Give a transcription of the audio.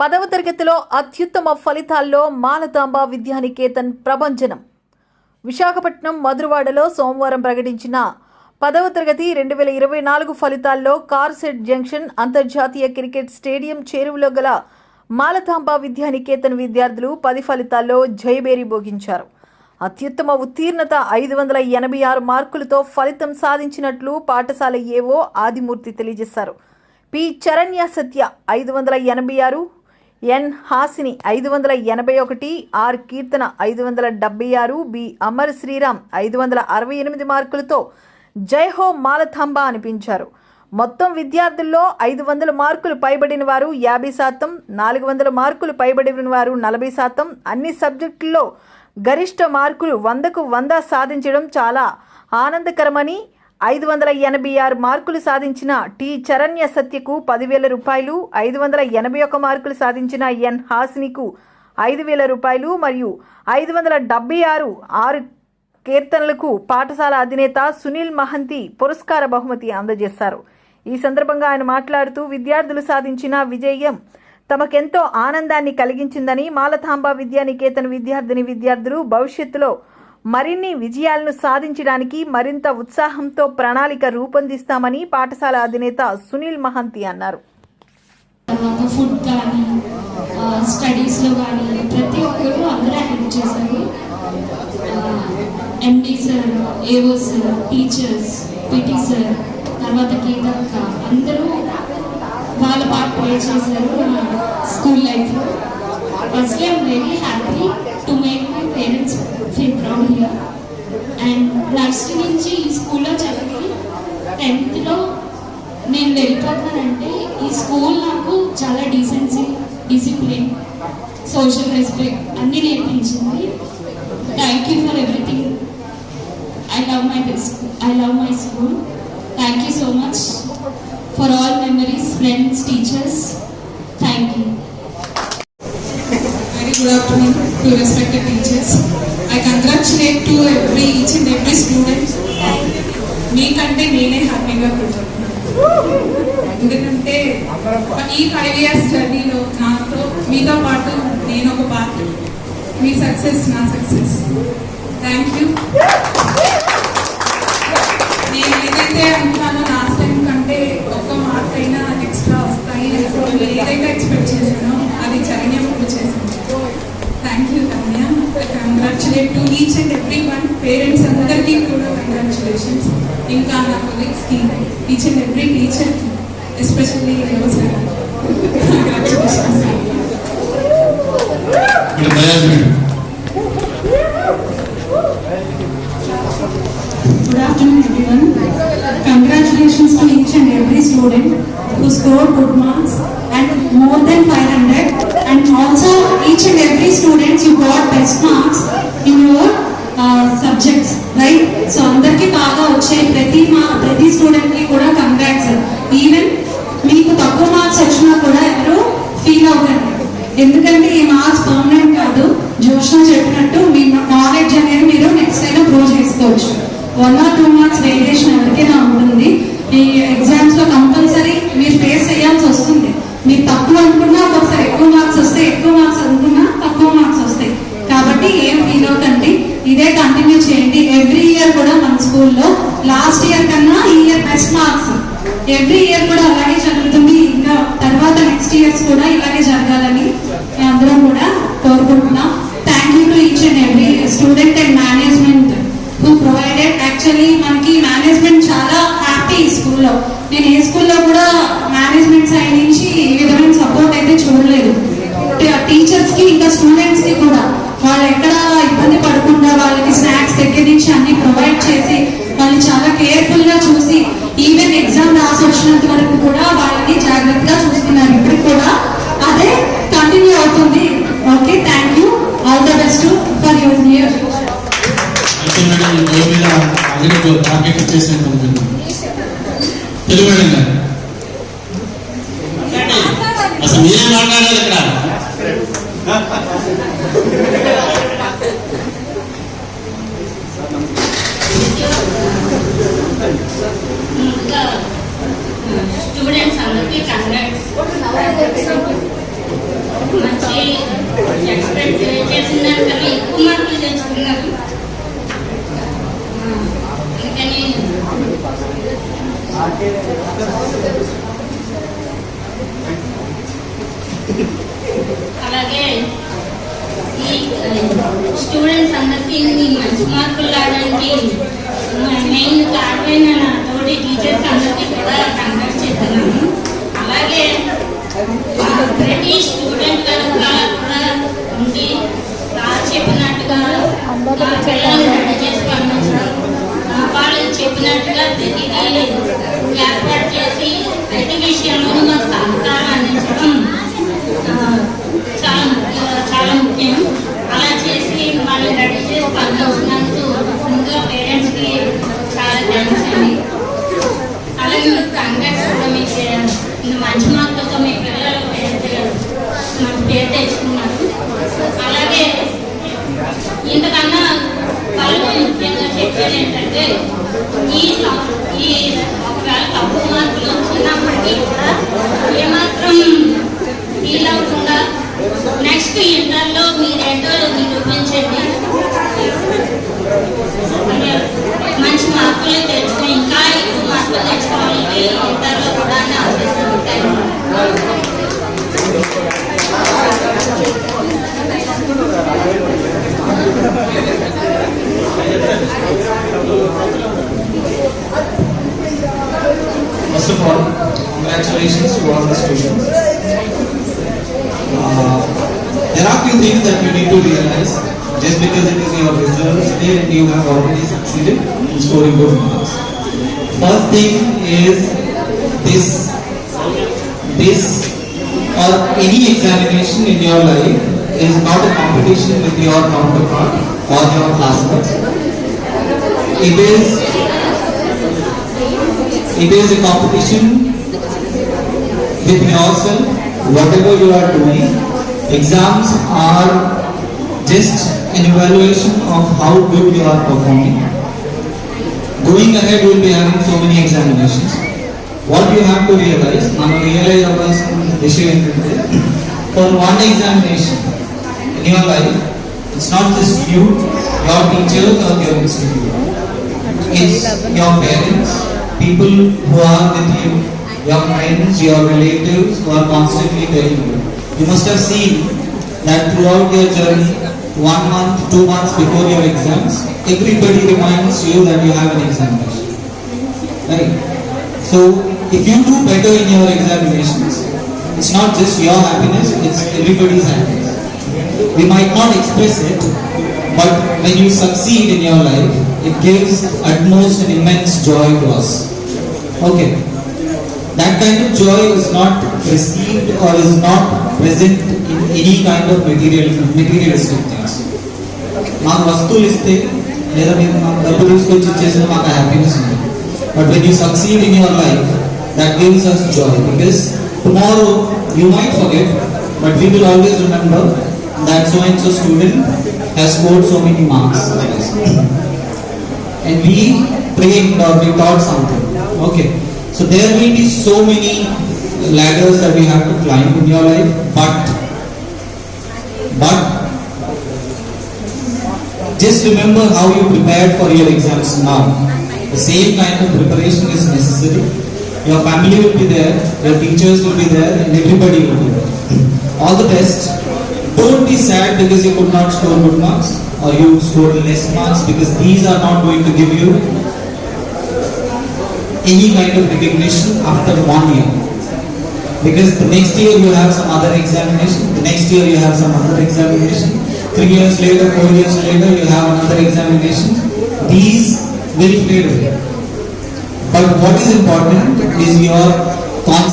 పదవ తరగతిలో అత్యుత్తమ ఫలితాల్లో మాలతాంబ విద్యానికేతన్ ప్రభంజనం. విశాఖపట్నం మధురవాడలో సోమవారం ప్రకటించిన పదవ తరగతి రెండు వేల ఇరవై నాలుగు ఫలితాల్లో కార్సెట్ జంక్షన్ అంతర్జాతీయ క్రికెట్ స్టేడియం చేరువలో గల మాలతాంబ విద్యానికేతన్ విద్యార్థులు పది ఫలితాల్లో జయబేరి భోగించారు. అత్యుత్తమ ఉత్తీర్ణత ఐదు వందల ఎనభై ఆరు మార్కులతో ఫలితం సాధించినట్లు పాఠశాల ఏవో ఆదిమూర్తి తెలియజేశారు. పి. చరణ్య సత్య ఐదు వందల ఎనభై ఆరు ఎన్ హాసిని ఐదు వందల ఎనభై ఒకటి ఆర్ కీర్తన ఐదు వందల డెబ్బై ఆరు బి అమర్ శ్రీరామ్ ఐదు వందల అరవై ఎనిమిది మార్కులతో జై హో మాలథంబ అనిపించారు. మొత్తం విద్యార్థుల్లో ఐదు వందల మార్కులు పైబడిన వారు యాభై శాతం నాలుగు వందల మార్కులు పైబడిన వారు నలభై శాతం. అన్ని సబ్జెక్టుల్లో గరిష్ట మార్కులు వందకు వంద సాధించడం చాలా ఆనందకరమని ఐదు వందల ఎనభై ఆరు మార్కులు సాధించిన టి చరణ్య సత్యకు పదివేల రూపాయలు ఐదు వందల ఎనభై ఒక మార్కులు సాధించిన ఎన్ హాసినికు ఐదు వేల రూపాయలు మరియు ఐదు వందల డెబ్బై ఆరు ఆరు కీర్తనలకు పాఠశాల అధినేత సునీల్ మహంతి పురస్కార బహుమతి అందజేశారు. ఈ సందర్భంగా ఆయన మాట్లాడుతూ విద్యార్థులు సాధించిన విజయం తమకెంతో ఆనందాన్ని కలిగించిందని మాలతాంబ విద్యానికేతన్ విద్యార్థిని విద్యార్థులు భవిష్యత్తులో మరిన్ని విజయాలను సాధించడానికి మరింత ఉత్సాహంతో ప్రణాళిక రూపొందిస్తామని పాఠశాల అధినేత సునీల్ మహంతి అన్నారు. ఫుడ్ కానీ స్టడీస్లో కానీ ప్రతి అందరూ హెల్ప్ చేశారు. MD sir sir teachers PT sir తర్వాత గీతక్క అందరూ వాళ్ళ ప్లే చేశారు స్కూల్ లైఫ్లో firstly I'm very happy to make my parents and next నుంచి ఈ స్కూల్లో చదివి టెన్త్లో నేను వెళ్ళిపోతానంటే ఈ స్కూల్ నాకు చాలా డీసెన్సీ డిసిప్లిన్ సోషల్ రెస్పెక్ట్ అన్నీ నేర్పించింది. Thank you for everything I love my I love my school thank you so much for all memories friends teachers thank you very good afternoon to respected teachers I I congratulate every each each and every మీకంటే నేనే హ్యాపీగా ఎందుకంటే ఈ five years జర్నీలో నాతో మీతో పాటు నేను ఒక పార్ట్ మీ సక్సెస్ నా సక్సెస్ థ్యాంక్ యూ నేను ఏదైతే Congratulate to each and every one parents అందరికీ కూడా కంగ్రాచులేషన్స్ ఇంకా నా కొలీగ్స్కి each and every teacher especially congratulations ఇక్కడ management Good afternoon, everyone. Congratulations to each and every student who scored good marks and more than 500. And also, each and every student you got best marks in your subjects right so అందరికీ బాగా వచ్చే ప్రతి మా ప్రతి స్టూడెంట్కి కూడా congrats even మీకు తక్కువ మార్క్స్ వచ్చినా కూడా ఎవరు ఫీల్ అవ్వకండి. ఎందుకంటే ఈ మార్క్స్ పర్మనెంట్ కాదు. జోష్ణ చెప్పినట్టు మీ నాలెడ్జ్ అనేది మీరు నెక్స్ట్ అయినా ప్రూవ్ చేసుకోవచ్చు. One or two marks variation ఎవరికైనా ఉంటుంది. ఈ ఎగ్జామ్స్లో కంపల్సరీ మీరు గైడ్ చేసి వాళ్ళు చాలా కేర్ఫుల్గా చూసి ఈవెన్ ఎగ్జామ్ రాసి వచ్చినంత వరకు కూడా వాళ్ళని జాగ్రత్తగా చూస్తున్నారు. ఇప్పుడు కూడా అదే కంటిన్యూ అవుతుంది. Okay thank you all the best for your year అసలు మీరే మాట్లాడాలి ఇక్కడ? స్టూడెంట్స్ అందరికీ కంగ్రాట్స్ ఎక్స్పెక్ట్ చేస్తున్నారు కానీ ఎక్కువ మార్కులు తెచ్చుకున్నారు అందుకని అలాగే ఈ స్టూడెంట్స్ అందరికీ మంచి మార్కులు రావడానికి మెయిన్ కారణమైన నా టీచర్స్ అందరికీ కూడా కంగ్రాట్స్ చేస్తున్నాము అలాగే ప్రతి స్టూడెంట్ కనుక కూడా ఉండి సార్ చెప్పినట్టుగా ఆ పిల్లల్ని రెడీ చేసి పంపించడం ఆ, వాళ్ళు చెప్పినట్టుగా ప్రతిదీ ఏర్పాటు చేసి ప్రతి విషయంలోనూ మాకు సహకారం అందించడం ఆ, చాలా ముఖ్య- చాలా ముఖ్యం అలా చేసి వాళ్ళు రెడీ చేసి పంపించినందుకు ముందుగా పేరెంట్స్కి చాలా థ్యాంక్స్ అండి అలాగే మీకు కంగ్రాట్స్ కూడా మీ పే- ఇంత మంచి మార్కులతో మీ పిల్లలు పేరు మంచి పేరు తెచ్చుకున్నారు అలాగే ఇంతకన్నా వాళ్ళు ముఖ్యంగా చెప్పేది ఏంటంటే ఈ సం- ఈ ఒకవేళ తక్కువ మార్కులు వచ్చినప్పటికీ కూడా ఏమాత్రం ఫీల్ అవ్వకుండా నెక్స్ట్ ఇంటర్లో మీరేంటో నిరూపించండి మంచి మార్కులు తెచ్చుకుని ఇంకా few things that you need to realize. Just because it is your results and you have already succeeded in scoring good marks. First thing is this, this or any examination in your life is not a competition with your counterpart or your classmates. It is it is a competition with yourself, whatever you are doing. Exams are just an evaluation of how good you are performing. Going ahead, you will be having so many examinations. What you have to realize, మనం realise అవ్వాల్సిన విషయం ఏంటంటే for one examination in your life, it's not just you, your teachers or your institute. It's your parents, people who are with you, your friends, your relatives who are constantly telling you. You must have seen that throughout your journey, one month, two months before your exams, everybody reminds you that you have an examination. Right? So, if you do better in your examinations, it's not just your happiness, it's everybody's happiness. We might not express it, but when you succeed in your life, it gives utmost and immense joy to us. Okay. That kind of joy is not received or is not present in any kind of material materialistic things. మాకు వస్తువులు ఇస్తే లేదా మీరు మాకు డబ్బు తీసుకొచ్చి ఇచ్చేసిన మాకు హ్యాపీనెస్ ఉంది but when you succeed in your life that gives us joy because tomorrow you might forget but we will always remember that so and so student has scored so many marks. And we trained or we taught something. Okay. So there will be so many ladders that we have to climb in your life, but but just remember how you prepared for your exams now. The same kind of preparation is necessary. Your family will be there, your teachers will be there, and everybody will be there. All the best. Don't be sad because you could not score good marks or you scored less marks because these are not going to give you any kind of recognition after one year. Because the next year you have some other examination, the next year you have some other examination, three years later, four years later you have another examination. These will fade away. But what is important is your concept.